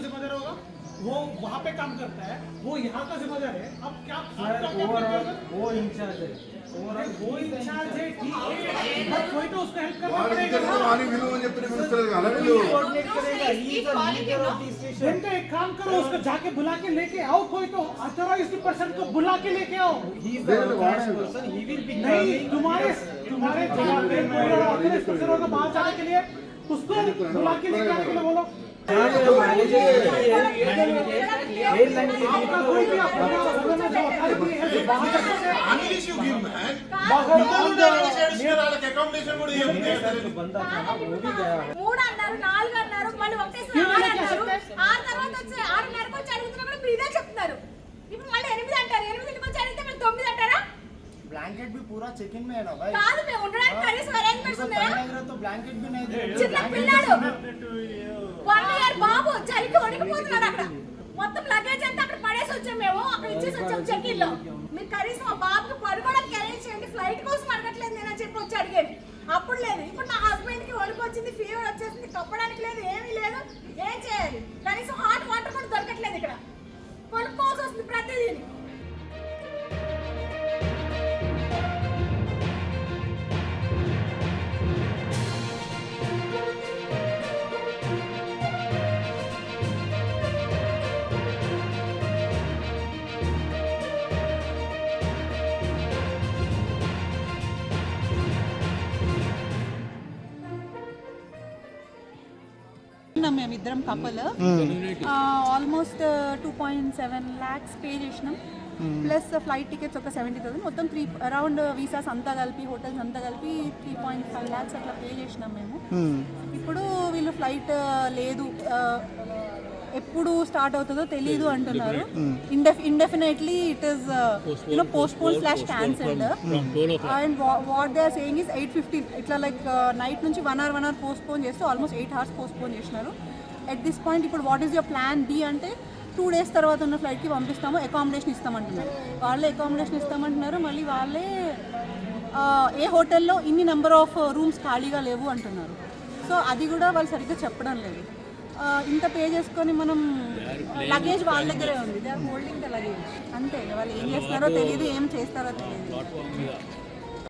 का जिम्मेदार होगा? वो वहाँ पे काम करता है वो यहाँ का जिम्मेदार है। अब क्या वो इंचार्ज है। वो इंचार्ज कोई तो उसको हेल्प करना तो एक काम करो उसको जाके बुला के लेके आओ कोई तो अथोराइज को बुला के लेके आओ। तुम्हारे तुम्हारे जगह के लिए। उसको बुला के लेके आने के लिए बोलो मेल लैंग्वेज आपका कोई भी आपका बोलना जो अथॉरिटी है जो बाहर जा सकते हैं English you give, man. बाहर మిమ్మల్ని ఎవరైనా చేస్తున్నారు? వాళ్ళకి accommodation కూడా ఏం చేస్తారు? जो बंदा था ना वो भी गया है మూడు అన్నారు నాలుగు అన్నారు మళ్ళీ ఒకటేసారి మీరు ఆరు లెక్క అన్నారు చెప్తే? ఆరు తర్వాత వచ్చి ఆరున్నరకు వచ్చి అడుగుతున్నా కూడా మీరు ఇదే చెప్తున్నారు ఇప్పుడు మళ్ళీ ఎనిమిది అంటారు ఎనిమిదికి వచ్చి అడిగితే మళ్ళీ తొమ్మిది అంటారా ब्लैंकेट भी पूरा चेक इन में है ना भाई కాదు మేము ఉండడానికి కనీసం అరేంజ్మెంట్స్ చిన్న పిల్లాడు. వన్ ఇయర్ బాబు చలికి వణికిపోతున్నాడు అక్కడ. మొత్తం లగేజ్ అంతా అక్కడ పడేసి వచ్చాం మేము. అక్కడ ఇచ్చేసి వచ్చాం మీరు కనీసం మా బాబుకి పడుకోవడానికి అరేంజ్ చేయండి. ఫ్లైట్ కోసం అడగట్లేదు నేను అని చెప్పి వచ్చి అప్పుడు లేదు. ఇప్పుడు నా చేసినాం మేము. ఇద్దరం couple almost two point seven lakhs pay చేసినాం. ప్లస్ ఫ్లైట్ టికెట్స్ ఒక సెవెంటీ థౌసండ్ మొత్తం త్రీ అరౌండ్ వీసాస్ అంతా కలిపి హోటల్స్ అంతా కలిపి త్రీ పాయింట్ ఫైవ్ ల్యాక్స్ అట్లా పే చేసినాం మేము. ఇప్పుడు వీళ్ళు ఫ్లైట్ లేదు. Uh, ఎప్పుడు స్టార్ట్ అవుతుందో తెలియదు అంటున్నారు. Indef indefinitely it is you know postpone slash cancelled and what they are saying is eight fifteen ఇట్లా లైక్ నైట్ నుంచి one hour one hour postpone చేస్తూ almost eight hours post phone చేసినారు at this point ఇప్పుడు what is your plan B అంటే two days తర్వాత ఉన్న ఫ్లైట్కి పంపిస్తాము accommodation ఇస్తామంటున్నారు. వాళ్ళే అకామిడేషన్ ఇస్తామంటున్నారు మళ్ళీ వాళ్ళే ఏ హోటల్లో ఇన్ని నెంబర్ ఆఫ్ రూమ్స్ ఖాళీగా లేవు అంటున్నారు. సో అది కూడా వాళ్ళు సరిగ్గా చెప్పడం లేదు. ఇంత పే చేసుకొని మనం లగేజ్ వాళ్ళ దగ్గరే ఉంది. They are holding the luggage అంతే. వాళ్ళు ఏం చేస్తారో తెలియదు ఏం చేస్తారో తెలియదు